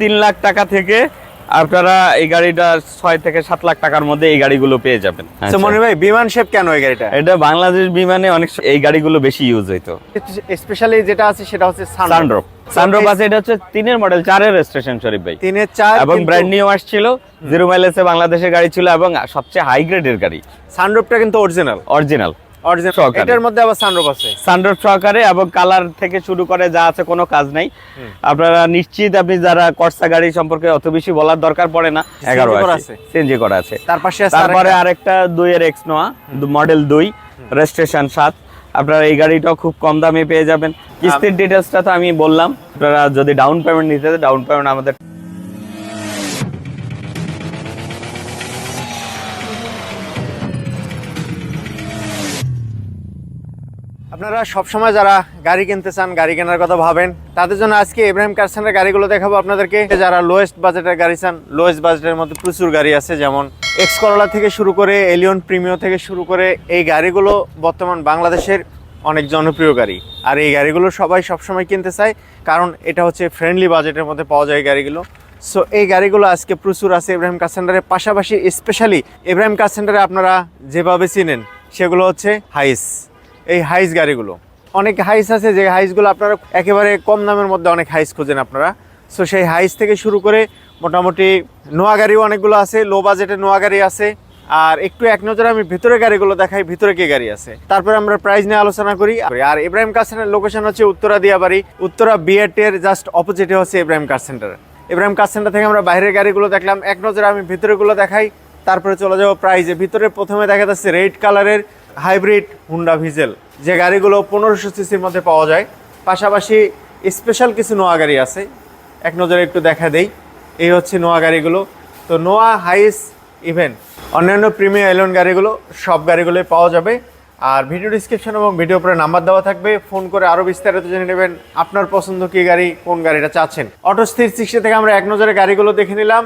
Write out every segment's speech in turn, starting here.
তিন লাখ টাকা থেকে আপনারা এই গাড়িটা ছয় থেকে সাত লাখ টাকার মধ্যে এই গাড়িগুলো পেয়ে যাবেন। আচ্ছা। মনির ভাই বিমান শেপ কেন এই গাড়িটা? এটা বাংলাদেশ বিমানে অনেক এই গাড়িগুলো বেশি ইউজ হইতো। স্পেশালি যেটা আছে সেটা হচ্ছে সানড্রপ সানড্রপ আছে এটা হচ্ছে তিনের মডেল চারের রেজিস্ট্রেশন শরীফ ভাই। তিনের চার এবং ব্র্যান্ড নিউ আসছিল জিরো মাইলেজে বাংলাদেশের গাড়ি ছিল এবং সবচেয়ে হাই গ্রেডের গাড়ি। সানরুফটা কিন্তু অরিজিনাল অরিজিনাল অরিজিনাল সহকারে। এটার মধ্যে আবার সানরুফ আছে। সানড্রপ সহকারে এবং কালার থেকে শুরু করে যা আছে কোনো কাজ নাই। আপনারা নিশ্চিত আপনি যারা কর্সা গাড়ি সম্পর্কে অত বেশি বলার দরকার পড়ে না করা আছে আছে? সিএনজি করা আছে। তার পাশে তারপরে আরেকটা- আরেকটা দুইয়ের এক্স নোয়া মডেল দুই রেজিস্ট্রেশন সাত। আপনারা এই গাড়িটাও খুব কম দামে পেয়ে যাবেন। কিস্তির ডিটেলসটা তো আমি বললাম আপনারা যদি ডাউন পেমেন্ট নিতে ডাউন পেমেন্ট আমাদের আপনারা সবসময় যারা গাড়ি কিনতে চান, গাড়ি কেনার কথা ভাবেন, তাদের জন্য আজকে ইব্রাহিম কারসানের গাড়িগুলো দেখাবো আপনাদেরকে। যারা লোয়েস্ট বাজেটের গাড়ি চান লোয়েস্ট বাজেটের মধ্যে প্রচুর গাড়ি আছে, যেমন এক্স করলা থেকে শুরু করে এলিয়ন প্রিমিও থেকে শুরু করে এই গাড়িগুলো বর্তমান বাংলাদেশের অনেক জনপ্রিয় গাড়ি। আর এই গাড়িগুলো সবাই সবসময় কিনতে চায়, কারণ এটা হচ্ছে ফ্রেন্ডলি বাজেটের মধ্যে পাওয়া যায় গাড়িগুলো। সো এই গাড়িগুলো আজকে প্রচুর আছে ইব্রাহিম কার সেন্টারের পাশাপাশি স্পেশালি ইব্রাহিম কার সেন্টারে আপনারা যেভাবে চিনেন, সেগুলো হচ্ছে হাইস এই হাইস গাড়িগুলো। অনেক হাইস আছে যে হাইসগুলো আপনারা একেবারে কম দামের মধ্যে অনেক হাইস খোঁজেন আপনারা। সো সেই হাইস থেকে শুরু করে মোটামুটি নোয়া গাড়িও অনেকগুলো আছে লো বাজেটে নোয়া গাড়ি আছে। আর একটু এক নজরে আমি ভিতরে গাড়িগুলো দেখাই, ভিতরে কি গাড়ি আছে। তারপরে আমরা প্রাইস নিয়ে আলোচনা করি। আর ইব্রাহিম কার সেন্টার লোকেশন হচ্ছে উত্তরা দিয়াবাড়ি। উত্তরা বিএটের জাস্ট অপোজিটে হচ্ছে Ibrahim car centre Ibrahim car centre থেকে আমরা বাইরের গাড়িগুলো দেখলাম। এক নজরে আমি ভিতরেগুলো দেখাই। তারপরে চলে যাব প্রাইজে ভিতরে প্রথমে দেখা যাচ্ছে রেড কালারের হাইব্রিড হুন্ডা ভিজেল, যে গাড়িগুলো পনেরোশো সিসির মধ্যে পাওয়া যায়। পাশাপাশি স্পেশাল কিছু নোয়া গাড়ি আছে। এক নজরে একটু দেখা দেই। এই হচ্ছে নোয়া গাড়িগুলো। তো নোয়া হাইস ইভেন, অন্যান্য প্রিমিয়াম এলন গাড়িগুলো, সব গাড়িগুলোই পাওয়া যাবে। আর ভিডিও ডিসক্রিপশন এবং ভিডিও পরে নাম্বার দেওয়া থাকবে। ফোন করে আরও বিস্তারিত জেনে নেবেন আপনার পছন্দ কি গাড়ি, কোন গাড়িটা চাচ্ছেন। অটো স্থির সিক্সটি থেকে আমরা এক নজরে গাড়িগুলো দেখে নিলাম।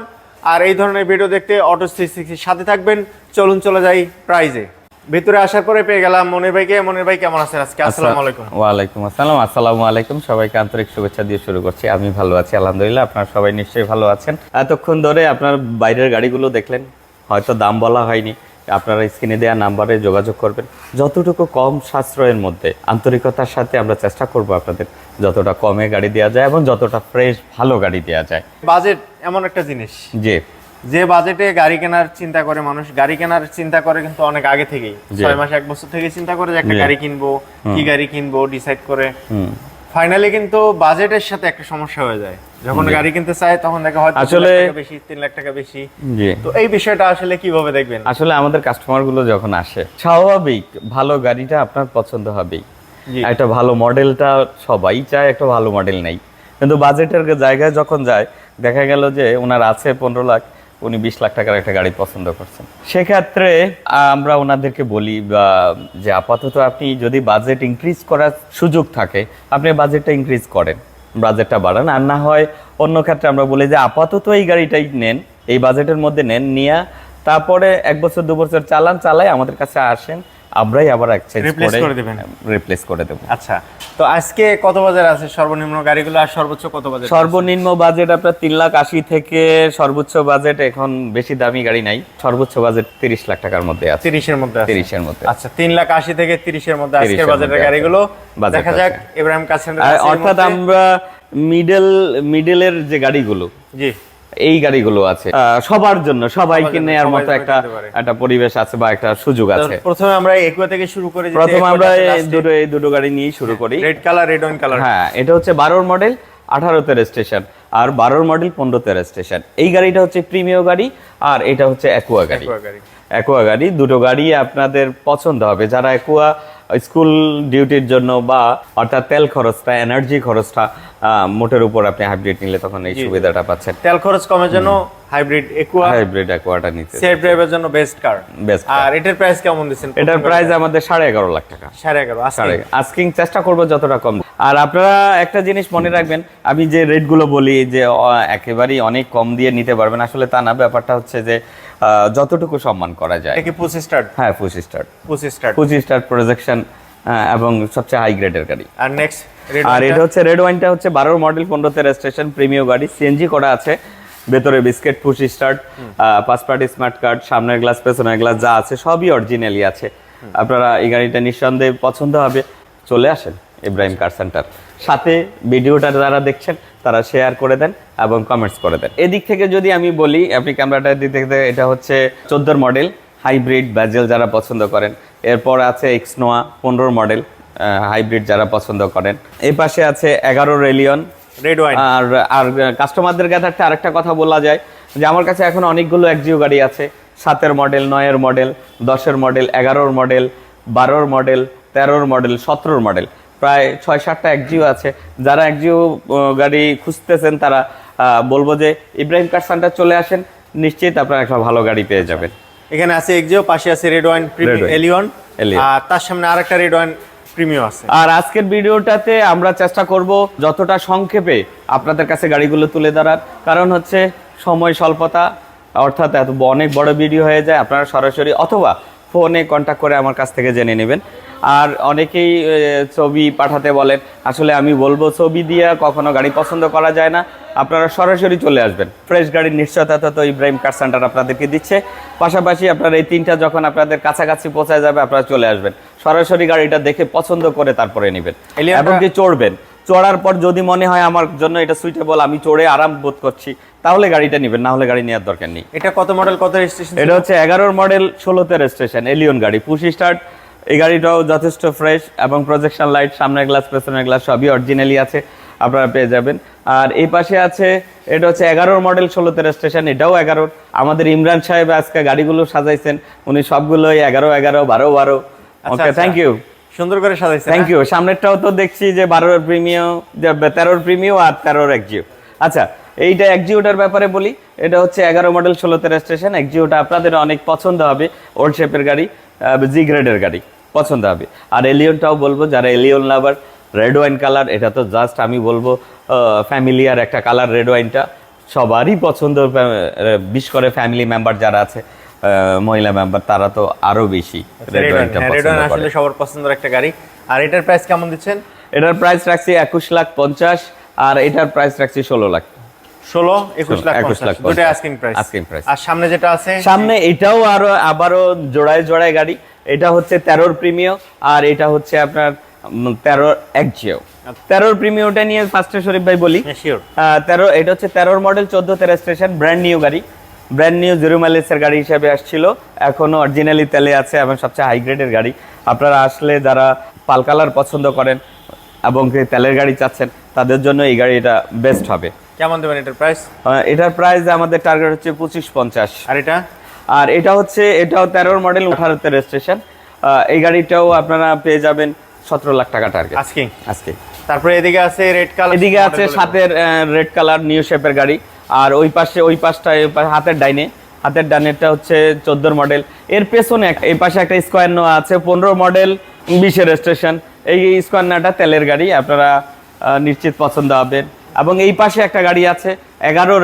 আর এই ধরনের ভিডিও দেখতে অটো স্থির সিক্সটির সাথে থাকবেন। চলুন চলে যাই প্রাইজে ভিতরে আসার পরে পেয়ে গেলাম। মনির ভাইকে। মনির ভাই কেমন আছেন আজকে? আসসালামু আলাইকুম। ওয়ালাইকুম আসসালাম। আসসালামু আলাইকুম। সবাইকে আন্তরিক শুভেচ্ছা দিয়ে শুরু করছি। আমি ভালো আছি আলহামদুলিল্লাহ। আপনারা সবাই নিশ্চয়ই ভালো আছেন। এতক্ষণ ধরে আপনার বাইরের গাড়িগুলো দেখলেন। হয়তো দাম বলা হয়নি। আপনারা স্ক্রিনে দেওয়া নাম্বারে যোগাযোগ করবেন। যতটুকু কম সাশ্রয়ের মধ্যে আন্তরিকতার সাথে আমরা চেষ্টা করব আপনাদের যতটা কমে গাড়ি দেওয়া যায় এবং যতটা ফ্রেশ ভালো গাড়ি দেওয়া যায়। বাজেট এমন একটা জিনিস। যে যে বাজেটে গাড়ি কেনার চিন্তা করে মানুষ গাড়ি কেনার চিন্তা করে কিন্তু অনেক আগে থেকেই। ছয় মাস এক বছর থেকে চিন্তা করে যে একটা গাড়ি কিনবো কি গাড়ি কিনবো ডিসাইড করে। ফাইনালি কিন্তু বাজেটের সাথে একটা সমস্যা হয়ে যায়। যখন গাড়ি কিনতে চায় তখন দেখে লাখ আসলে- বেশি তিন লাখ টাকা বেশি। তো এই বিষয়টা আসলে কীভাবে দেখবেন? আসলে আমাদের কাস্টমারগুলো যখন আসে স্বাভাবিক ভালো গাড়িটা আপনার পছন্দ হবেই। একটা ভালো মডেলটা সবাই চায় একটা ভালো মডেল নেই। কিন্তু বাজেটের জায়গায় যখন যায় দেখা গেল যে ওনার আছে পনেরো লাখ উনি বিশ লাখ টাকার একটা গাড়ি পছন্দ করছেন। সেক্ষেত্রে আমরা ওনাদেরকে বলি বা যে আপাতত আপনি যদি বাজেট ইনক্রিজ করার সুযোগ থাকে আপনি বাজেটটা ইনক্রিজ করেন বাজেটটা বাড়ান। আর না হয় অন্য ক্ষেত্রে আমরা বলি যে আপাতত এই গাড়িটাই নেন এই বাজেটের মধ্যে নেন নিয়ে তারপরে এক বছর দু বছর চালান চালাই আমাদের কাছে আসেন আমরাই আবার এক্সচেঞ্জ Replace করে করে দিবেন। রিপ্লেস করে দেবো। আচ্ছা তো আজকে কত বাজার আছে? সর্বনিম্ন গাড়িগুলো আর সর্বোচ্চ কত বাজার সর্বনিম্ন বাজেট আপনার তিন লাখ আশি থেকে সর্বোচ্চ বাজেট এখন বেশি দামি গাড়ি নাই। সর্বোচ্চ বাজেট তিরিশ লাখ টাকার মধ্যে আছে। তিরিশের মধ্যে আছে? তিরিশের মধ্যে। আচ্ছা তিন লাখ আশি থেকে তিরিশের মধ্যে 30 আজকের এর বাজেটের মধ্যে গাড়িগুলো। দেখা যাক ইব্রাহিম কাসেন্ট অর্থাৎ আমরা মিডল মিডলের যে গাড়িগুলো জি। এই গাড়িগুলো আছে। সবার জন্য সবাইকে নেয়ার সবাই মতো একটা একটা পরিবেশ আছে বা একটা সুযোগ আছে। প্রথমে আমরা একুয়া থেকে শুরু করি প্রথমে আমরা এই দুটো এই দুটো গাড়ি নিয়েই শুরু করি। Red colour red on colour হ্যাঁ এটা হচ্ছে বারোর মডেল আঠারোতে স্টেশন আর বারোর মডেল পনেরোতে স্টেশন এই গাড়িটা হচ্ছে প্রিমিয় গাড়ি আর এটা হচ্ছে একুয়া গাড়ি। গাড়ি। অ্যাকুয়া গাড়ি দুটো গাড়ি আপনাদের পছন্দ হবে। যারা অ্যাকুয়া স্কুল ডিউটির জন্য বা অর্থাৎ তেল খরচটা এনার্জি খরচটা মোটের উপর আপনি হাইব্রিড নিলে তখন এই সুবিধাটা পাচ্ছেন। তেল খরচ কমের জন্য হাইব্রিড একুয়া হাইব্রিড অ্যাকুয়াটা নিতে সেফ ড্রাইভের জন্য বেস্ট কার বেস্ট আর এটার প্রাইস কেমন দিচ্ছেন? এটার প্রাইস আমাদের সাড়ে এগারো লাখ টাকা। সাড়ে এগারো আস্কিং চেষ্টা করব যতটা কম। আর আপনারা একটা জিনিস মনে রাখবেন আমি যে রেটগুলো বলি যে একেবারেই অনেক কম দিয়ে নিতে পারবেন আসলে তা না। ব্যাপারটা হচ্ছে যে যতটুকু সম্মান করা যায়। এটা কি পুসি স্টার্ট হ্যাঁ star push start push star projection এবং সবচেয়ে হাই গ্রেডের গাড়ি। আর নেক্সট আর এটা হচ্ছে রেড ওয়াইনটা হচ্ছে বারোর মডেল পনেরোতে রেজিস্ট্রেশন প্রিমিয়াম গাড়ি। সিএনজি করা আছে ভেতরে বিস্কেট পুশ স্টার্ট পাঁচ পার্টি স্মার্ট কার্ড সামনের গ্লাস পেছনের গ্লাস যা আছে সবই অরিজিনালি আছে। আপনারা এই গাড়িটা নিঃসন্দেহে পছন্দ হবে। চলে আসেন। ইব্রাহিম কার সেন্টার সাথে ভিডিওটা যারা দেখছেন তারা শেয়ার করে দেন এবং কমেন্টস করে দেন। এদিক থেকে যদি আমি বলি আপনি ক্যামেরাটার দিক থেকে এটা হচ্ছে চোদ্দোর মডেল হাইব্রিড ব্যাজেল যারা পছন্দ করেন। এরপর আছে এক্সনোয়া পনেরোর মডেল হাইব্রিড যারা পছন্দ করেন। এই পাশে আছে এগারো রেলিয়ন রেড ওয়াইন আর আর কাস্টমারদের কাছে একটা আরেকটা কথা বলা যায় যে আমার কাছে এখন অনেকগুলো একজিও গাড়ি আছে। সাতের মডেল নয়ের মডেল দশের মডেল এগারোর মডেল বারোর মডেল তেরোর মডেল সতেরোর মডেল প্রায় ছয় সাতটা একজিও আছে। যারা একজিও গাড়ি খুঁজতেছেন তারা বলব যে ইব্রাহিম কার সেন্টার চলে আসেন নিশ্চিত আপনারা একটা ভালো গাড়ি পেয়ে যাবেন। এখানে আছে এক্সিও পাশে আছে রেড ওয়াইন এলিয়ন আর তার সামনে আরেকটা রেড ওয়াইন প্রিমিয়াম আছে। আর আজকের ভিডিওটাতে আমরা চেষ্টা করব যতটা সংক্ষেপে আপনাদের কাছে গাড়িগুলো তুলে ধরার। কারণ হচ্ছে সময় স্বল্পতা অর্থাৎ এত অনেক বড় ভিডিও হয়ে যায় আপনারা সরাসরি অথবা ফোনে কন্ট্যাক্ট করে আমার কাছ থেকে জেনে নেবেন। আর অনেকেই ছবি পাঠাতে বলেন আসলে আমি বলব ছবি দিয়ে কখনো গাড়ি পছন্দ করা যায় না। আপনারা সরাসরি চলে আসবেন। ফ্রেশ গাড়ির নিশ্চয়তা তো ইব্রাহিম কার সেন্টার আপনাদেরকে দিচ্ছে। পাশাপাশি আপনার এই তিনটা যখন আপনাদের কাছাকাছি পৌঁছায় যাবে আপনারা চলে আসবেন। সরাসরি গাড়িটা দেখে পছন্দ করে তারপরে নেবেন এবং কি চড়বেন। চড়ার পর যদি মনে হয় আমার জন্য এটা সুইটেবল আমি চড়ে আরাম বোধ করছি তাহলে গাড়িটা নেবেন না হলে গাড়ি নেওয়ার দরকার নেই। এটা কত মডেল কত রেজিস্ট্রেশন এটা হচ্ছে এগারোর মডেল ষোলোতে রেজিস্ট্রেশন এলিয়ন গাড়ি। পুশ স্টার্ট এই গাড়িটাও যথেষ্ট ফ্রেশ এবং প্রজেকশন লাইট সামনের গ্লাস পেছনের গ্লাস সবই অরিজিনালি আছে আপনারা পেয়ে যাবেন। আর এই পাশে আছে এটা হচ্ছে এগারোর মডেল ষোলোতে রেজিস্ট্রেশন এটাও এগারোর। আমাদের ইমরান সাহেব আজকে গাড়িগুলো সাজাইছেন উনি সবগুলোই এগারো এগারো বারো বারো। ওকে থ্যাংক ইউ সুন্দর করে সাজাইছে থ্যাংক ইউ সামনেরটাও তো দেখছি যে বারোর প্রিমিয়াম তেরোর প্রিমিয়াম আর তেরোর একজিও আচ্ছা এইটা একজিওটার ব্যাপারে বলি এটা হচ্ছে এগারো মডেল ষোলোতে রেজিস্ট্রেশন একজিওটা আপনাদের অনেক পছন্দ হবে ওল্ড শেপের গাড়ি। জি গ্রেডের গাড়ি পছন্দ হবে। আর এলিয়নটাও বলব যারা Allion lover red wine colour এটা তো জাস্ট আমি বলব ফ্যামিলিয়ার একটা কালার রেড ওয়াইনটা সবারই পছন্দ বিশেষ করে ফ্যামিলি মেম্বার যারা আছে মহিলা মেম্বার তারা তো আরও বেশি রেড রেড ওয়াইনটা পছন্দ আসলে সবার পছন্দের একটা গাড়ি। আর এটার প্রাইস কেমন দিচ্ছেন? এটার প্রাইস রাখছি একুশ লাখ পঞ্চাশ আর এটার প্রাইস রাখছি ষোলো লাখ। ষোলো একুশ লাখ 21 পঞ্চাশ। লাখ দুটো পঞ্চাশ। Asking price Asking price। আর সামনে যেটা আছে সামনে এটাও আরও আবারও জোড়ায় জোড়ায় গাড়ি। এটা হচ্ছে তেরোর প্রিমিয় আর এটা হচ্ছে আপনার উম, তেরোর একজিও তেরোর প্রিমিয়টা নিয়ে ফার্স্টে শরীফ ভাই বলি। তেরো এটা হচ্ছে তেরোর মডেল চোদ্দোতে রেজিস্ট্রেশন ব্র্যান্ড নিউ গাড়ি। ব্র্যান্ড নিউ জিরো মাইলেজের গাড়ি হিসেবে আসছিল। এখনও অরিজিনালি তেলে আছে এবং সবচেয়ে হাই গ্রেডের গাড়ি। আপনারা আসলে যারা পাল কালার পছন্দ করেন এবং তেলের গাড়ি চাচ্ছেন তাদের জন্য এই গাড়িটা বেস্ট হবে। কেমন দেবেন এটার প্রাইস এটার প্রাইস আমাদের টার্গেট হচ্ছে পঁচিশ পঞ্চাশ। আর এটা? আর এটা হচ্ছে এটাও তেরোর মডেল আঠারোতে রেজিস্ট্রেশন এই গাড়িটাও আপনারা পেয়ে যাবেন সতেরো লাখ টাকা টার্গেট আস্কিং আজকে। তারপরে এদিকে আছে রেড কালার এদিকে আছে সাতের রেড কালার নিউ শেপের গাড়ি। আর ওই পাশে ওই পাশটা হাতের ডাইনে। হাতের ডানেরটা হচ্ছে চোদ্দোর মডেল এর পেছনে এই পাশে একটা স্কোয়ার নোয়া আছে পনেরো মডেল বিশের রেজিস্ট্রেশন এই স্কোয়ার নোয়াটা তেলের গাড়ি আপনারা নিশ্চিত পছন্দ হবেন। এবং এই পাশে একটা গাড়ি আছে এগারোর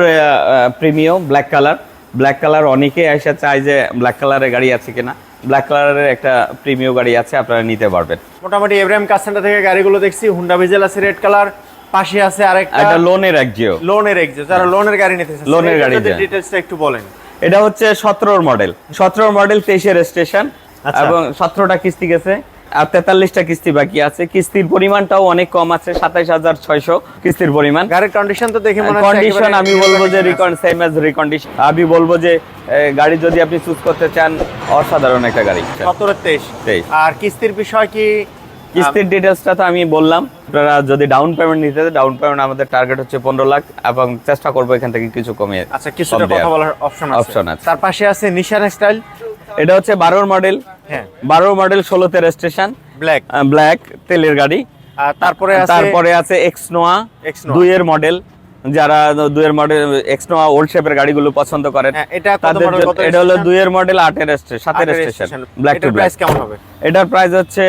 premium black colour black colour অনেকে এসে চায় যে ব্ল্যাক কালারের গাড়ি আছে কিনা। ব্ল্যাক কালারের একটা প্রিমিয় গাড়ি আছে আপনারা নিতে পারবেন। মোটামুটি এব্রাহিম কাসেন্টা থেকে গাড়িগুলো দেখছি হুন্ডা ভিজেল আছে রেড কালার পাশে আছে আরেকটা একটা লোনের এক জিও। লোনের এক্সিও যারা লোনের গাড়ি নিতে Loan এর গাড়ি। ডিটেইলসটা একটু বলেন। এটা হচ্ছে সতেরোর মডেল সতেরোর মডেল তেইশের স্টেশন আচ্ছা। এবং সতেরোটা কিস্তি গেছে। আর তেতাল্লিশটা কিস্তি বাকি আছে। কিস্তির পরিমাণটাও অনেক কম আছে সাতাইশ হাজার ছয়শো কিস্তির পরিমাণ। গাড়ির কন্ডিশন তো দেখে মনে কন্ডিশন আমি বলব যে সেম এজ রিকন্ডিশন আমি বলব যে গাড়ি যদি আপনি চুজ করতে চান অসাধারণ একটা গাড়ি। সতেরো তেইশ। 23 আর কিস্তির বিষয় কি? কিস্তির ডিটেলসটা তো আমি বললাম। আপনারা যদি ডাউন পেমেন্ট নিতে ডাউন পেমেন্ট আমাদের টার্গেট হচ্ছে পনেরো লাখ এবং চেষ্টা করব এখান থেকে কিছু কমিয়ে আচ্ছা কিছুটা কথা বলার অপশন আছে। Option আছে। তার পাশে আছে নিশান স্টাইল এটা হচ্ছে বারোর মডেল। হ্যাঁ। বারো মডেল ষোলোতে রেজিস্ট্রেশন। ব্ল্যাক ব্ল্যাক তেলের গাড়ি। তারপরে আছে তারপরে আছে এক্সনোয়া Exnoa। দুইয়ের মডেল। যারা দুইয়ের মডেল এক্সনোয়া ওল্ড শেপের গাড়িগুলো পছন্দ করেন হ্যাঁ, এটা তাদের এটা হলো? দুইয়ের মডেল আটের সাতের স্টেশন ব্ল্যাক টু প্রাইস কেমন হবে? এটার প্রাইস হচ্ছে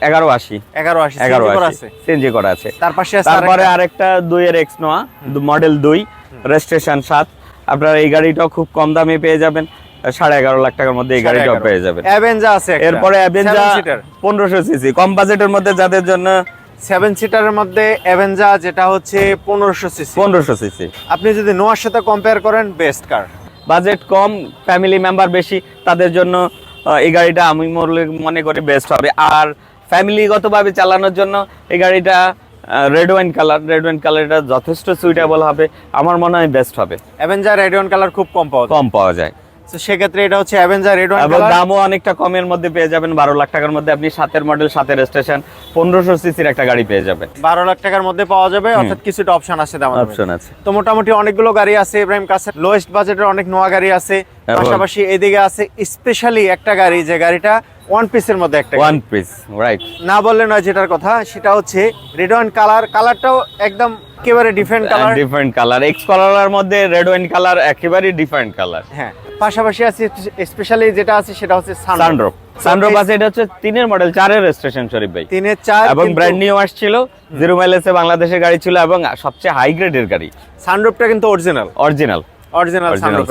এগারো আশি। এগারো আশি এগারো আশি। আছে? সিএনজি করা আছে। তার পাশে আছে তারপরে আরেকটা- আরেকটা দুইয়ের এক্সনোয়া মডেল দুই রেজিস্ট্রেশন সাত। আপনারা এই গাড়িটাও খুব কম দামে পেয়ে যাবেন। সাড়ে এগারো লাখ টাকার মধ্যে এই গাড়িটাও পেয়ে যাবেন। অ্যাভেঞ্জা আছে এরপরে অ্যাভেঞ্জা পনেরোশো সিসি। কম বাজেটের মধ্যে যাদের জন্য সেভেন সিটারের মধ্যে অ্যাভেঞ্জা যেটা হচ্ছে পনেরোশো সিসি। পনেরোশো সিসি। আপনি যদি নোয়ার সাথে কম্পেয়ার করেন বেস্ট কার বাজেট কম ফ্যামিলি মেম্বার বেশি তাদের জন্য এই গাড়িটা আমি মনে- করি বেস্ট হবে। আর ফ্যামিলিগতভাবে চালানোর জন্য এই গাড়িটা red wine colour red wine কালারটা যথেষ্ট সুইটেবল হবে। আমার মনে হয় বেস্ট হবে। অ্যাভেঞ্জার রেড ওয়ান কালার খুব কম পাওয়া যায়। কম পাওয়া যায়। তো সেক্ষেত্রে এটা হচ্ছে অ্যাভেঞ্জার রেড ওয়ান এবং দামও অনেকটা কমের মধ্যে পেয়ে যাবেন বারো লাখ টাকার মধ্যে। আপনি সাতের মডেল সাতের স্টেশন পনেরোশো সিসির একটা গাড়ি পেয়ে যাবেন। বারো লাখ টাকার মধ্যে পাওয়া যাবে অর্থাৎ কিছুটা অপশন আছে দাম অপশন আছে। তো মোটামুটি অনেকগুলো গাড়ি আছে ইব্রাহিম কাছে লোয়েস্ট বাজেটের অনেক নোয়া গাড়ি আছে। পাশাপাশি এদিকে আছে স্পেশালি একটা গাড়ি যে গাড়িটা ওয়ান পিসের মধ্যে একটা ওয়ান। পিস রাইট না বললে নয় যেটার কথা সেটা হচ্ছে রেড ওয়ান কালার কালারটাও একদম একেবারে different colour different colour X কালারের মধ্যে রেড ওয়াইন কালার একেবারেই ডিফারেন্ট কালার হ্যাঁ পাশাপাশি আছে স্পেশালি যেটা আছে সেটা হচ্ছে সানরুফ সানরুফ আছে এটা হচ্ছে তিনের মডেল চারের স্টেশন শরীফ ভাই। তিনের চার এবং ব্র্যান্ড নিউ আসছিল জিরো মাইলেজে বাংলাদেশের গাড়ি ছিল এবং সবচেয়ে হাই গ্রেডের গাড়ি। সানরুফটা কিন্তু অরিজিনাল অরিজিনাল অরিজিনাল sunroof।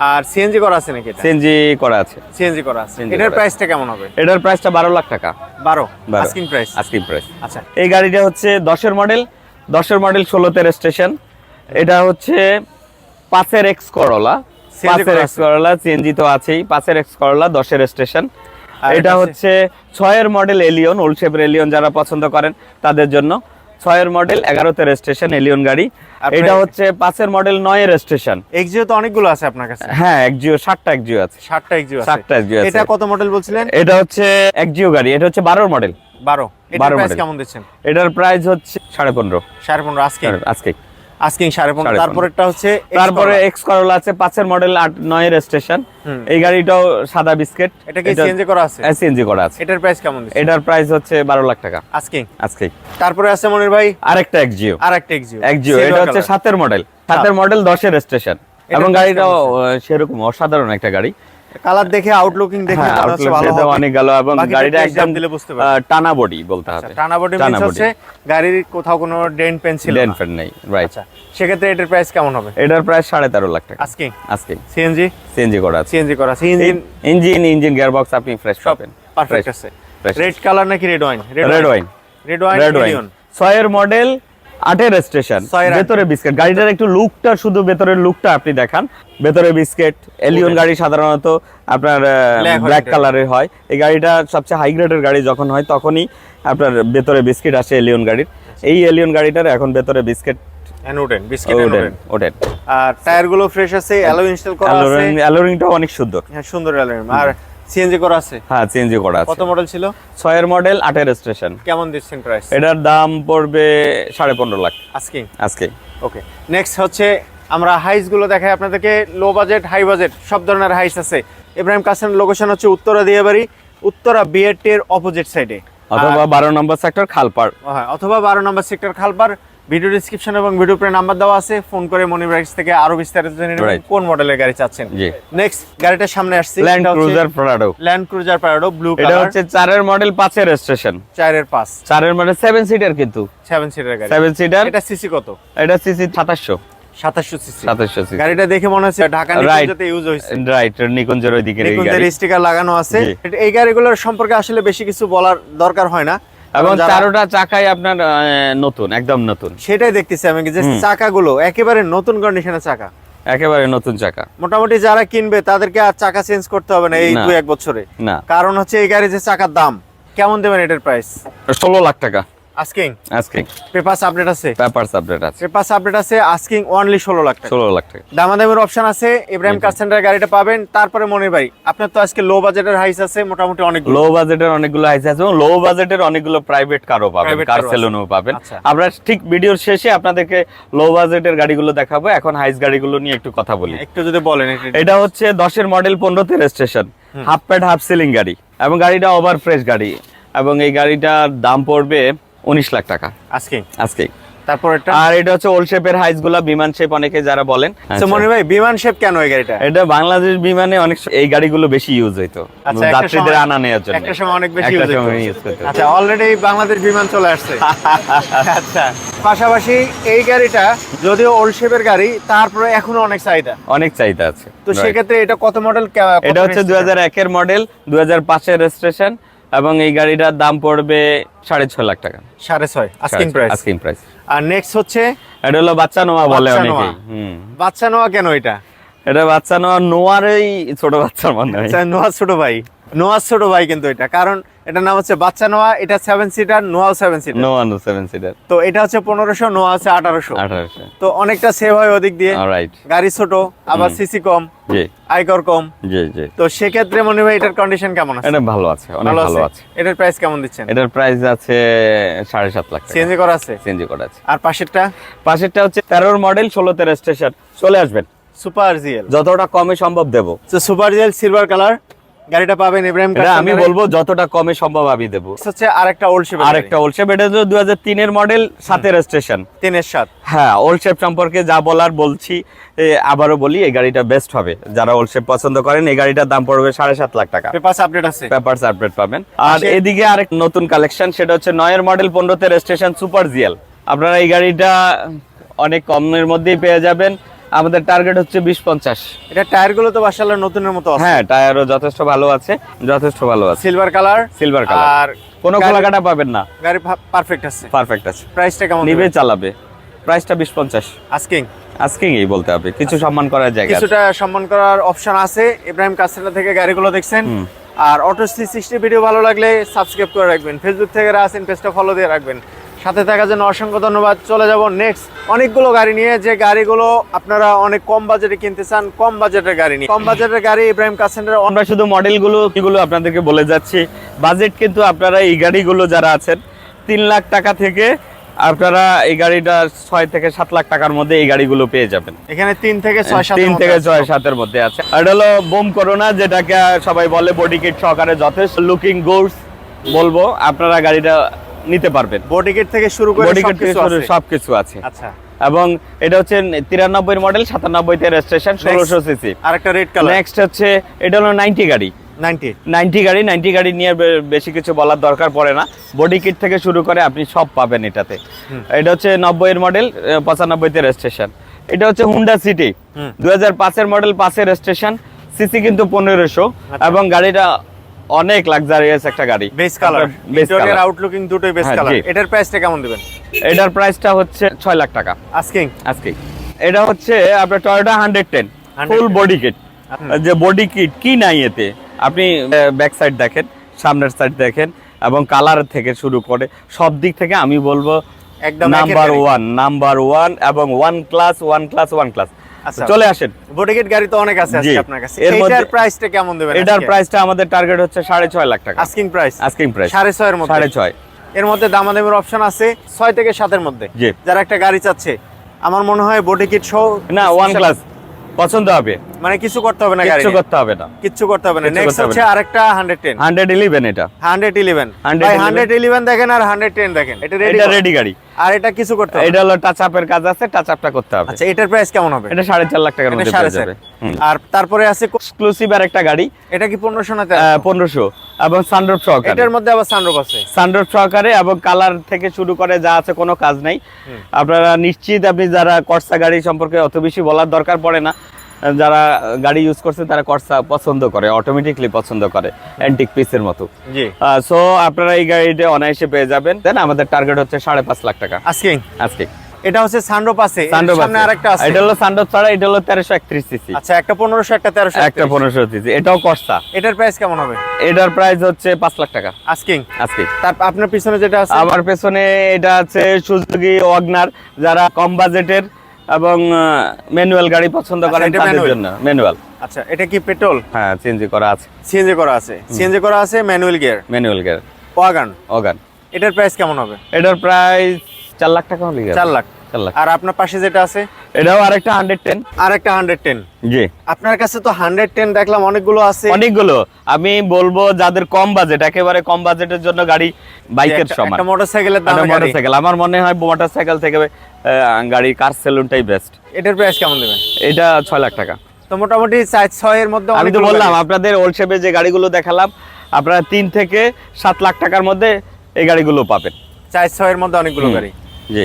আর সিএনজি করা আছে নাকি সিএনজি করা আছে। সিএনজি করা আছে। এটার প্রাইসটা কেমন হবে? এটার প্রাইসটা বারো লাখ টাকা। বারো। আস্কিং প্রাইস আজকের প্রাইস আচ্ছা। এই গাড়িটা হচ্ছে দশের মডেল দশের মডেল ষোলোতে স্টেশন এটা হচ্ছে পাঁচের এক্স করলা পাঁচের এক্স করলা সিএনজি তো আছেই। পাঁচের এক্স করলা দশের স্টেশন আর এটা এটা হচ্ছে ছয়ের মডেল এলিয়ন ওল্ড শেপের এলিয়ন যারা পছন্দ করেন তাদের জন্য। ছয়ের মডেল এগারোতে স্টেশন এলিয়ন গাড়ি। এটা হচ্ছে পাঁচের মডেল নয়ের স্টেশন এক্সিও তো অনেকগুলো আছে আপনার কাছে? হ্যাঁ এক্সিও ষাটটা এক্সিও আছে। ষাটটা এক্সিও ষাটটা এক্সিও এটা কত মডেল বলছিলেন? এটা হচ্ছে এক্সিও গাড়ি এটা হচ্ছে বারোর মডেল বারো। বারো প্রাইস কেমন দিচ্ছেন? এটার প্রাইস হচ্ছে সাড়ে পনেরো। সাড়ে পনেরো আজকে? আজকে। আস্কিং সাড়ে পনেরো তারপরেরটা হচ্ছে তারপরে এক্স করলা আছে পাঁচের মডেল আট নয়ের স্টেশন এই গাড়িটাও সাদা বিস্কেট। এটা কি সিএনজি করা আছে? সিএনজি করা আছে। এটার প্রাইস কেমন এটার প্রাইস হচ্ছে বারো লাখ টাকা। আস্কিং আজকে তারপরে আছে মনির ভাই? আরেকটা একজিও আর একটা এক্সিও একজিও এটা হচ্ছে সাতের মডেল সাতের মডেল দশের স্টেশন এবং গাড়িটাও সেরকম অসাধারণ একটা গাড়ি। কালার দেখে আউটলুকিং দেখে হ্যাঁ, ভালো হবে। অনেক ভালো এবং গাড়িটা একদম দিলে বুঝতে পারবেন। আহ, টানা বডি বলতে হবে। টানা বডি মিন্স হচ্ছে গাড়ির কোথাও কোনো ডেন্ট পেন ছিল ডেন না। ফেন নেই রাইট আচ্ছা সেক্ষেত্রে এটার প্রাইস কেমন হবে? এটার প্রাইস সাড়ে তেরো লাখ টাকা। আস্কিং আজকে সিএনজি সিএনজি করা আছে। সিএনজি করা আছে। ইঞ্জিন ইঞ্জিন ইঞ্জিন গিয়ারবক্স আপনি ফ্রেশ পাবেন। পারফেক্ট আছে। রেড কালার নাকি red wine red wine red wine red wine ছয়ের মডেল আটের স্টেশন ভেতরে বিস্কিট গাড়িটার একটু লুকটা শুধু ভেতরের লুকটা আপনি দেখান। ভেতরে বিস্কিট এলিয়ন গাড়ি সাধারণত আপনার ব্ল্যাক কালারের হয়। এই গাড়িটা সবচেয়ে হাই গ্রেডের গাড়ি যখন হয় তখনই আপনার ভেতরে বিস্কিট আসে এলিয়ন গাড়ির। এই এলিয়ন গাড়িটার এখন ভেতরে বিস্কিট অ্যানোডেন বিস্কিট ওডেন ওডেন আর টায়ারগুলো ফ্রেশ আছে অ্যালো ইনস্টল করা আছে। অ্যালোরিংটাও অনেক সুন্দর। হ্যাঁ সুন্দর অ্যালোরিং আর সিএনজি করা আছে? হ্যাঁ চেঞ্জও করা আছে। কত মডেল ছিল? ছয়ের মডেল আটের স্টেশন কেমন দিচ্ছেন প্রাইস এটার দাম পড়বে সাড়ে পনেরো লাখ। আস্কিং আজকে ওকে নেক্সট হচ্ছে আমরা হাইসগুলো দেখাই আপনাদেরকে। লো বাজেট হাই বাজেট সব ধরনের হাইস আছে। ইব্রাহিম কাসেন লোকেশন হচ্ছে উত্তরা দিয়াবাড়ি উত্তরা বিএড এর অপোজিট সাইডে অথবা বারো নম্বর সেক্টর খালপাড়। হ্যাঁ অথবা বারো নম্বর সেক্টর খালপার ভিডিও ডিসক্রিপশন এবং ভিডিও প্রে নাম্বার দেওয়া আছে। ফোন করে মনির বাইকস থেকে আরও বিস্তারিত জেনে নেবেন কোন মডেলের গাড়ি চাচ্ছেন। নেক্সট গাড়িটার সামনে আসছে। Land Cruiser Prado Land Cruiser Prado blue colour এটা হচ্ছে চারের মডেল পাঁচের স্টেশন চারের পাস চারের মডেল সেভেন সিটার কিন্তু। সেভেন সিটার গাড়ি। সেভেন সিটার এটা সিসি কত? এটা সিসি সাতাশশো। সাতাশশো সিসি সাতাশশো সিসি গাড়িটা দেখে মনে হচ্ছে ঢাকা Right. নিকুঞ্জতে ইউজ হয়েছে। রাইট নিকুঞ্জের ওইদিকে এই নিকুঞ্জের স্টিকার লাগানো আছে। জি। এটা- এই গাড়িগুলোর সম্পর্কে আসলে বেশি কিছু বলার দরকার হয় না। এবং চারোটা চাকাই আপনার নতুন একদম নতুন। সেটাই দেখতেছি আমি যে চাকাগুলো একেবারে নতুন কন্ডিশনের চাকা। একেবারে নতুন চাকা। মোটামুটি যারা কিনবে তাদেরকে আর চাকা চেঞ্জ করতে হবে না এই। দুই এক বছরে। না। কারণ হচ্ছে এই গাড়ি যে চাকার দাম কেমন দেবেন এটার প্রাইস ষোলো লাখ টাকা। আস্কিং আজকে পেপারস আপডেট আছে? পেপারস আপডেট আছে। পেপারস আপডেট আছে আস্কিং অনলি ষোলো লাখ টাকা। ষোলো লাখ টাকা। দামাদামের অপশন আছে ইব্রাহিম কার সেন্টার গাড়িটা পাবেন তারপরে মনির ভাই। আপনার তো আজকে লো বাজেটের হাইস আছে মোটামুটি অনেক লো বাজেটের অনেকগুলো হাইস আছে এবং লো বাজেটের অনেকগুলো প্রাইভেট কারও পাবেন কার সেলুনও পাবেন। আচ্ছা। আমরা ঠিক ভিডিওর শেষে আপনাদেরকে লো বাজেটের গাড়িগুলো দেখাবো। এখন হাইস গাড়িগুলো নিয়ে একটু কথা বলি। একটু যদি বলেন এটা হচ্ছে দশের মডেল পনেরোতে registration half pad half ceiling গাড়ি। এবং গাড়িটা ওভার ফ্রেশ গাড়ি। এবং এই গাড়িটার দাম পড়বে উনিশ লাখ টাকা। আস্কিং আজকে তারপর এটা আর এটা হচ্ছে ওল শেপের হাইসগুলা বিমান শেপ অনেকে যারা বলেন। আচ্ছা। ভাই বিমান শেপ কেন এই গাড়িটা? এটা বাংলাদেশ বিমানে অনেক এই গাড়িগুলো বেশি ইউজ হইতো আচ্ছা, যাত্রীদের আনা নেওয়ার জন্য। একটা সময় অনেক বেশি করতে হতো। আচ্ছা অলরেডি বাংলাদেশ বিমান চলে আসছে। আচ্ছা পাশাপাশি এই গাড়িটা যদিও ওল্ড শেপের গাড়ি তারপরে এখনও অনেক চাহিদা। অনেক চাহিদা আছে। তো সেক্ষেত্রে এটা কত মডেল এটা হচ্ছে দুই হাজার একের মডেল দুই হাজার পাঁচের রেজিস্ট্রেশন এবং এই গাড়িটার দাম পড়বে সাড়ে ছয় লাখ টাকা। সাড়ে ছয় আস্কিং প্রাইস আস্কিং প্রাইস আর নেক্সট হচ্ছে? এটা হলো বাচ্চা নোয়া বলে নোয়া। বাচ্চা নোয়া কেন এটা? এটা বাচ্চা নোয়া নোয়ারই ছোট বাচ্চার মানে আচ্ছা, ছোট ভাই। নোয়া ছোট ভাই কিন্তু এটা। কারণ এটার নাম হচ্ছে বাচ্চা নোয়া এটা seven seater নোয়াও seven seater Noah no seven seater তো এটা হচ্ছে পনেরোশো নোয়া হচ্ছে আঠারোশো। আঠারোশো। তো অনেকটা সেভ হয় ওদিক দিয়ে। রাইট গাড়ি ছোট আবার সিসি কম জি। আয়কর কম। জি জি। তো সেক্ষেত্রে মনে হয় এটার কন্ডিশন কেমন আছে? এটা ভালো আছে অনেক ভালো আছে। এটার প্রাইস কেমন দিচ্ছেন? এটার প্রাইস আছে সাড়ে সাত লাখ সিএনজি করা আছে? সিএনজি করা আছে। আর পাশেরটা? পাশেরটা হচ্ছে তেরোর মডেল ষোলোতে স্টেশন চলে আসবেন। সুপার জিএল যতটা কমে সম্ভব দেবো। সুপার জিএল সিলভার কালার গাড়িটা পাবেন ইব্রাহিম আমি বলব যতটা কমে সম্ভব আমি দেবো। হচ্ছে আরেকটা ওল্ড শেপ আরেকটা ওল্ড শেপ এটা হচ্ছে দু হাজার তিনের মডেল সাথে রেজিস্ট্রেশন তিনের সাত। হ্যাঁ ওল্ড শেপ সম্পর্কে যা বলার বলছি আবারও বলি এই গাড়িটা বেস্ট হবে। যারা ওল্ড শেপ পছন্দ করেন এই গাড়িটার দাম পড়বে সাড়ে সাত লাখ টাকা। পেপারস আপডেট আছে। পেপারস আপডেট পাবেন। আর এদিকে আরেক নতুন কালেকশন সেটা হচ্ছে নয়ের মডেল পনেরোতে স্টেশন সুপার জিএল আপনারা এই গাড়িটা অনেক কমের মধ্যেই পেয়ে যাবেন। আমাদের টার্গেট হচ্ছে বিশ পঞ্চাশ। এটা টায়ারগুলো তো মাশাআল্লাহ নতুনের মতো হ্যাঁ টায়ারও যথেষ্ট ভালো আছে যথেষ্ট ভালো আছে। সিলভার কালার সিলভার কালার আর কোনো গাড়ি- খোলাকাটা পাবেন না। গাড়ি পারফেক্ট আছে। পারফেক্ট আছে। প্রাইসটা কেমন নিবে চালাবে। প্রাইসটা বিশ পঞ্চাশ। আস্কিং আজকেই এই বলতে হবে। কিছু সম্মান করার জায়গা কিছুটা সম্মান করার অপশন আছে। ইব্রাহিম কাস্টেলা থেকে গাড়িগুলো দেখছেন। আর অটো থ্রি সিক্সটি ভিডিও ভালো লাগলে সাবস্ক্রাইব করে রাখবেন। ফেসবুক থেকে আছেন পেজটা ফলো দিয়ে রাখবেন। সাথে থাকার জন্য অসংখ্য ধন্যবাদ। চলে যাব নেক্সট অনেকগুলো গাড়ি নিয়ে যে গাড়িগুলো আপনারা অনেক কম বাজেটে কিনতে চান কম বাজেটের গাড়ি নিয়ে। কম বাজেটের গাড়ি ইব্রাহিম কাসেন্টের আমরা শুধু মডেলগুলো এগুলো আপনাদেরকে বলে যাচ্ছি। বাজেট কিন্তু আপনারা এই গাড়িগুলো যারা আছেন তিন লাখ টাকা থেকে আপনারা এই গাড়িটা ছয় থেকে সাত লাখ টাকার মধ্যে এই গাড়িগুলো পেয়ে যাবেন। এখানে তিন থেকে ছয় তিন থেকে ছয় সাতের মধ্যে আছে। আর হলো বোম করোনা যেটাকে সবাই বলে বডি কিট সহকারে যথেষ্ট। লুকিং গুডস বলব। আপনারা গাড়িটা নিতে পারবেন। বডি কিট থেকে শুরু করে বডি কিট থেকে সবকিছু আছে। সবকিছু আছে। আচ্ছা। এবং এটা হচ্ছে তিরানব্বই মডেল সাতানব্বইতে রেজিস্ট্রেশন ষোলোশো সিসি আর একটা রেড কালার নেক্সট হচ্ছে এটা হলো নাইনটি গাড়ি। নাইনটি গাড়ি নাইনটি গাড়ি নিয়ে বেশি কিছু বলার দরকার পড়ে না। বডি কিট থেকে শুরু করে আপনি সব পাবেন এটাতে। এটা হচ্ছে নব্বইয়ের মডেল পঁচানব্বইতে রেজিস্ট্রেশন এটা হচ্ছে হুন্ডা সিটি। দু হাজার পাঁচের মডেল পাঁচের রেজিস্ট্রেশন সিসি কিন্তু পনেরোশো। আচ্ছা। এবং গাড়িটা অনেক লাক্সারিয়াস একটা গাড়ি। বেস কালার ইন্টেরিয়র আউটলুকিং দুটোই বেস হ্যাঁ, কালার এটার প্রাইসটা কেমন দিবেন? এটার প্রাইসটা হচ্ছে ছয় লাখ টাকা। আস্কিং আজকে এটা হচ্ছে আপনার টয়োটা 110 ফুল বডি কিট যে বডি কিট কি নাই এতে? আপনি ব্যাক সাইড দেখেন সামনের সাইড দেখেন এবং কালার থেকে শুরু করে সব দিক থেকে আমি বলব একদম নাম্বার ওয়ান নাম্বার ওয়ান এবং one class one class one class. চলে আসেন। বডিগেট গাড়ি তো অনেক আছে আজকে আপনার কাছে। এর এটার মধ্যে- প্রাইসটা কেমন দেবেন এটার প্রাইসটা আমাদের টার্গেট হচ্ছে সাড়ে ছয় লাখ টাকা। আস্কিং প্রাইস আস্কিং প্রাইস সাড়ে এর মধ্যে? সাড়ে ছয়। এর মধ্যে দামাদামের অপশন আছে ছয় থেকে সাতের মধ্যে। জি। যারা একটা গাড়ি চাচ্ছে আমার মনে হয় বোটিকিট কিট সহ না ওয়ান ক্লাস পছন্দ হবে। মানে কিছু করতে হবে না কিছু করতে হবে না। কিছু করতে হবে না। নেক্সট হচ্ছে আরেকটা হান্ড্রেড টেন হান্ড্রেড ইলেভেন এটা। হান্ড্রেড ইলেভেন 111 দেখেন আর হান্ড্রেড টেন দেখেন। এটা রেডি এটা রেডি গাড়ি। আর এটা কিছু করতে হবে এটা হলো টাচ আপের কাজ আছে টাচ আপটা করতে হবে। আচ্ছা এটার প্রাইস কেমন হবে? এটা সাড়ে চার লাখ টাকার মধ্যে পেয়ে যাবে। আর তারপরে আছে এক্সক্লুসিভ আর একটা গাড়ি। এটা কি 1500 না পনেরোশো। এবং সানরুফ সহকারে। এটার মধ্যে আবার সানরুফ আছে? সানরুফ সহকারে এবং কালার থেকে শুরু করে যা আছে কোনো কাজ নাই। আপনারা নিশ্চিত আপনি যারা কর্সা গাড়ি সম্পর্কে অত বেশি বলার দরকার পড়ে না যারা গাড়ি ইউজ করছে তারা কর্সা পছন্দ করে অটোমেটিকলি পছন্দ করে অ্যান্টিক পিসের মতো। জি। সো আপনারা এই গাড়িটা অনায়াসে পেয়ে যাবেন। দেন আমাদের টার্গেট হচ্ছে সাড়ে পাঁচ লাখ টাকা। আস্কিং আজকে এটা হচ্ছে সানরুফ আছে সামনে আরেকটা আছে। এটা হলো ছাড়া এটা হলো তেরোশো একত্রিশ সিসি আচ্ছা একটা পনেরোশো একটা তেরোশো একটা পনেরোশো সিসি এটাও কর্সা এটার প্রাইস কেমন হবে? এটার প্রাইস হচ্ছে পাঁচ লাখ টাকা। আস্কিং আজকে আপনার পিছনে যেটা আছে? আমার পেছনে এটা আছে সুজুকি ওয়াগনার যারা কম বাজেটের এবং ম্যানুয়াল গাড়ি পছন্দ করে এটা তাদের জন্য ম্যানুয়াল আচ্ছা এটা কি পেট্রোল হ্যাঁ চেঞ্জ করা আছে। সিএনজি করা আছে। সিএনজি করা আছে ম্যানুয়াল গিয়ার ম্যানুয়াল গাড়ি ওয়াগান ওগান এটার প্রাইস কেমন হবে? এটার প্রাইস চার লাখ টাকা হলে চার লাখ। চার লাখ। আর আপনার পাশে যেটা আছে? এটাও আরেকটা হান্ড্রেড টেন আর একটা হান্ড্রেড টেন জি। আপনার কাছে তো হান্ড্রেড টেন দেখলাম অনেকগুলো আছে। অনেকগুলো। আমি বলব যাদের কম বাজেট একেবারে কম বাজেটের জন্য গাড়ি বাইকের সমান। একটা মোটরসাইকেলের দামে মোটরসাইকেল আমার মনে হয় মোটরসাইকেল থেকে গাড়ি কার সেলুনটাই বেস্ট এটার প্রাইস কেমন দেবেন? এটা ছয় লাখ টাকা। তো মোটামুটি চার ছয়ের মধ্যে আমি তো বললাম আপনাদের ওল্ড শেপে যে গাড়িগুলো দেখালাম আপনারা তিন থেকে সাত লাখ টাকার মধ্যে এই গাড়িগুলো পাবেন। চার ছয়ের মধ্যে অনেকগুলো গাড়ি।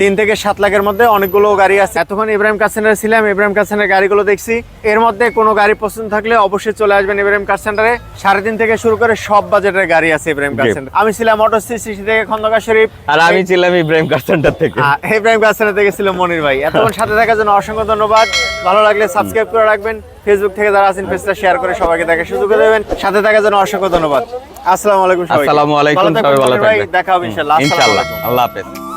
তিন থেকে সাত লাখের মধ্যে অনেকগুলো গাড়ি আছে। এতক্ষণ ইব্রাহিম কার ছিলাম ইব্রাহিম কার গাড়িগুলো দেখছি। এর মধ্যে কোনো গাড়ি পছন্দ থাকলে অবশ্যই চলে আসবেন ইব্রাহিম কার সেন্টারে সাড়ে তিন থেকে শুরু করে সব বাজেটের গাড়ি আছে ইব্রাহিম কার সেন্টার আমি ছিলাম অটো সিসি থেকে খন্দকার শরীফ। আর আমি ছিলাম ইব্রাহিম কার সেন্টার থেকে। হ্যাঁ, ইব্রাহিম কার সেন্টার থেকে ছিল মনির ভাই। এতক্ষণ সাথে থাকার জন্য অসংখ্য ধন্যবাদ। ভালো লাগলে সাবস্ক্রাইব করে রাখবেন। ফেসবুক থেকে যারা আছেন পেজটা শেয়ার করে সবাইকে দেখার সুযোগ করে দেবেন। সাথে থাকার জন্য অসংখ্য ধন্যবাদ। আসসালামু আলাইকুম সবাইকে। আসসালামু আলাইকুম সবাই ভালো ভাই, থাকবেন। দেখা হবে ইনশাআল্লাহ। ইনশাআল্লাহ। আল্লাহ হাফেজ।